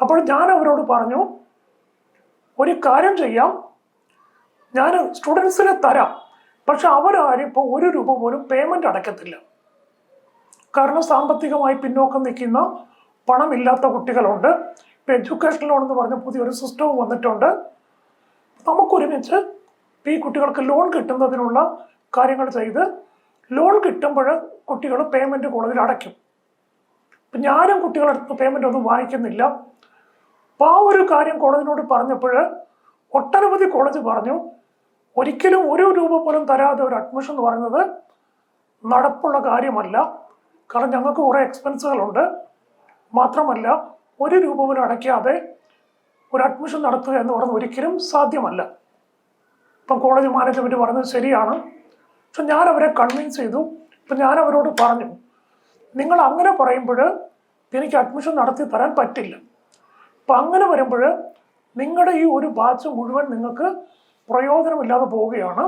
അപ്പോൾ ഞാൻ അവരോട് പറഞ്ഞു ഒരു കാര്യം ചെയ്യാം. ഞാൻ സ്റ്റുഡൻസിനെ തരാം. പക്ഷെ അവരാരും ഇപ്പോൾ ഒരു രൂപ പോലും പേയ്മെന്റ് അടയ്ക്കത്തില്ല. കാരണം സാമ്പത്തികമായി പിന്നോക്കം നിൽക്കുന്ന പണമില്ലാത്ത കുട്ടികളുണ്ട്. ഇപ്പം എഡ്യൂക്കേഷൻ ലോൺ എന്ന് പറഞ്ഞ പുതിയൊരു സിസ്റ്റവും വന്നിട്ടുണ്ട്. നമുക്കൊരുമിച്ച് ഈ കുട്ടികൾക്ക് ലോൺ കിട്ടുന്നതിനുള്ള കാര്യങ്ങൾ ചെയ്ത് ലോൺ കിട്ടുമ്പോൾ കുട്ടികൾ പേയ്മെന്റ് കോളേജിൽ അടയ്ക്കും. ഇപ്പം ഞാനും കുട്ടികളെടുത്ത് പേയ്മെന്റ് ഒന്നും വാങ്ങിക്കുന്നില്ല. അപ്പോൾ ആ ഒരു കാര്യം കോളേജിനോട് പറഞ്ഞപ്പോൾ ഒട്ടനവധി കോളേജ് പറഞ്ഞു ഒരിക്കലും ഒരു രൂപ പോലും തരാതെ ഒരു അഡ്മിഷൻ എന്ന് പറയുന്നത് നടപ്പുള്ള കാര്യമല്ല. കാരണം ഞങ്ങൾക്ക് കുറേ എക്സ്പെൻസുകളുണ്ട് മാത്രമല്ല ഒരു രൂപ പോലും അടയ്ക്കാതെ ഒരു അഡ്മിഷൻ നടത്തുക എന്ന് പറയുന്നത് ഒരിക്കലും സാധ്യമല്ല. ഇപ്പം കോളേജ് മാനേജ്മെന്റ് പറഞ്ഞത് ശരിയാണ്. പക്ഷെ ഞാൻ അവരെ കൺവിൻസ് ചെയ്തു. ഇപ്പം ഞാൻ അവരോട് പറഞ്ഞു നിങ്ങൾ അങ്ങനെ പറയുമ്പോൾ എനിക്ക് അഡ്മിഷൻ നടത്തി തരാൻ പറ്റില്ല. അപ്പം അങ്ങനെ വരുമ്പോൾ നിങ്ങളുടെ ഈ ഒരു ബാച്ച് മുഴുവൻ നിങ്ങൾക്ക് പ്രയോജനമില്ലാതെ പോവുകയാണ്.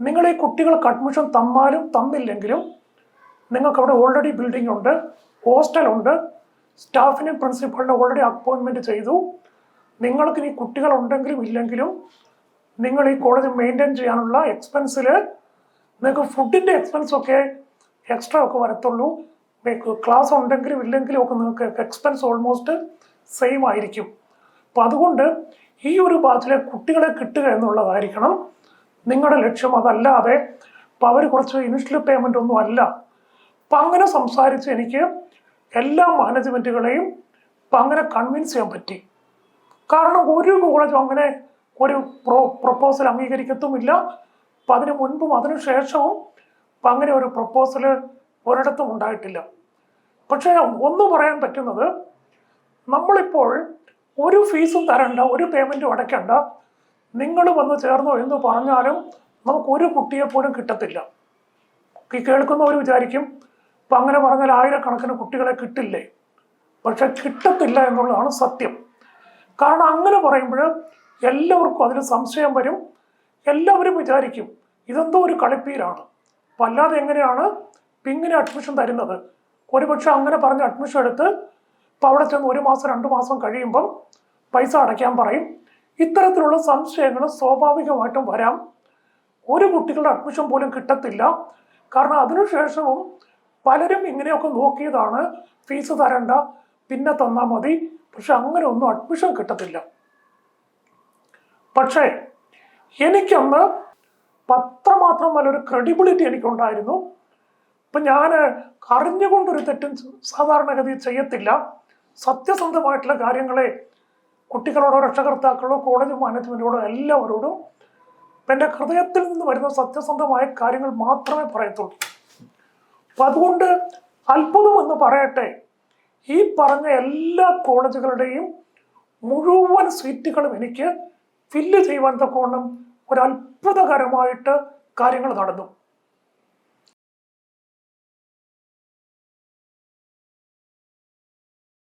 നിങ്ങൾ ഈ കുട്ടികൾക്ക് അഡ്മിഷൻ തന്നാലും തന്നില്ലെങ്കിലും നിങ്ങൾക്ക് അവിടെ ഓൾറെഡി ബിൽഡിംഗ് ഉണ്ട് ഹോസ്റ്റലുണ്ട് സ്റ്റാഫിനെയും പ്രിൻസിപ്പളിനെ ഓൾറെഡി അപ്പോയിൻമെന്റ് ചെയ്തു. നിങ്ങൾക്ക് ഇനി കുട്ടികളുണ്ടെങ്കിലും ഇല്ലെങ്കിലും നിങ്ങൾ ഈ കോളേജ് മെയിന്റെയിൻ ചെയ്യാനുള്ള എക്സ്പെൻസിൽ നിങ്ങൾക്ക് ഫുഡിന്റെ എക്സ്പെൻസ് ഒക്കെ എക്സ്ട്രാ ഒക്കെ വരത്തുള്ളൂ. ക്ലാസ് ഉണ്ടെങ്കിലും ഇല്ലെങ്കിലും ഒക്കെ നിങ്ങൾക്ക് എക്സ്പെൻസ് ഓൾമോസ്റ്റ് സെയിം ആയിരിക്കും. അപ്പം അതുകൊണ്ട് ഈ ഒരു ബാച്ചിലെ കുട്ടികളെ കിട്ടുക എന്നുള്ളതായിരിക്കണം നിങ്ങളുടെ ലക്ഷ്യം. അതല്ലാതെ അപ്പം അവർ കുറച്ച് ഇനിഷ്യൽ പേയ്മെന്റ് ഒന്നും അല്ല. അപ്പം അങ്ങനെ സംസാരിച്ച് എനിക്ക് എല്ലാ മാനേജ്മെന്റുകളെയും അപ്പം അങ്ങനെ കൺവിൻസ് ചെയ്യാൻ പറ്റി. കാരണം ഒരു കോളേജും അങ്ങനെ ഒരു പ്രോ പ്രപ്പോസൽ അംഗീകരിക്കത്തുമില്ല. അപ്പം അതിന് മുൻപും അതിനു ശേഷവും അപ്പം അങ്ങനെ ഒരു പ്രപ്പോസൽ ഒരിടത്തും ഉണ്ടായിട്ടില്ല. പക്ഷേ ഒന്ന് പറയാൻ പറ്റുന്നത് നമ്മളിപ്പോൾ ഒരു ഫീസും തരണ്ട ഒരു പേയ്മെന്റും അടയ്ക്കണ്ട. നിങ്ങൾ വന്ന് ചേർന്നോ എന്ന് പറഞ്ഞാലും നമുക്ക് ഒരു കുട്ടിയെ പോലും കിട്ടത്തില്ല. കേൾക്കുന്നവർ വിചാരിക്കും അപ്പം അങ്ങനെ പറഞ്ഞാൽ ആയിരക്കണക്കിന് കുട്ടികളെ കിട്ടില്ലേ? പക്ഷെ കിട്ടത്തില്ല എന്നുള്ളതാണ് സത്യം. കാരണം അങ്ങനെ പറയുമ്പോൾ എല്ലാവർക്കും അതിന് സംശയം വരും. എല്ലാവരും വിചാരിക്കും ഇതെന്തോ ഒരു കളിപ്പീരാണ്. അപ്പം അല്ലാതെ എങ്ങനെയാണ് ഇപ്പം ഇങ്ങനെ അഡ്മിഷൻ തരുന്നത്? ഒരുപക്ഷെ അങ്ങനെ പറഞ്ഞ് അഡ്മിഷൻ എടുത്ത് ഇപ്പം അവിടെ ചെന്ന് ഒരു മാസം രണ്ട് മാസം കഴിയുമ്പം പൈസ അടയ്ക്കാൻ പറയും. ഇത്തരത്തിലുള്ള സംശയങ്ങൾ സ്വാഭാവികമായിട്ടും വരാം. ഒരു കുട്ടികളുടെ അഡ്മിഷൻ പോലും കിട്ടത്തില്ല. കാരണം അതിനുശേഷവും പലരും ഇങ്ങനെയൊക്കെ നോക്കിയതാണ്. ഫീസ് തരണ്ട പിന്നെ തന്നാൽ മതി. പക്ഷെ അങ്ങനെ ഒന്നും അഡ്മിഷൻ കിട്ടത്തില്ല. പക്ഷേ എനിക്കന്ന് പത്രമാത്രം നല്ലൊരു ക്രെഡിബിലിറ്റി എനിക്കുണ്ടായിരുന്നു. ഇപ്പം ഞാൻ അറിഞ്ഞുകൊണ്ടൊരു തെറ്റും സാധാരണഗതി ചെയ്യത്തില്ല. സത്യസന്ധമായിട്ടുള്ള കാര്യങ്ങളെ കുട്ടികളോടോ രക്ഷകർത്താക്കളോ കോളേജ് മാനേജ്മെന്റോടോ എല്ലാവരോടും എന്റെ ഹൃദയത്തിൽ നിന്ന് വരുന്ന സത്യസന്ധമായ കാര്യങ്ങൾ മാത്രമേ പറയത്തുള്ളൂ. അപ്പം അതുകൊണ്ട് അത്ഭുതം എന്ന് പറയട്ടെ ഈ പറഞ്ഞ എല്ലാ കോളേജുകളുടെയും മുഴുവൻ സീറ്റുകളും എനിക്ക് ഫില്ല് ചെയ്യുവാൻ തക്കോണം ഒരു അത്ഭുതകരമായിട്ട് കാര്യങ്ങൾ നടന്നു.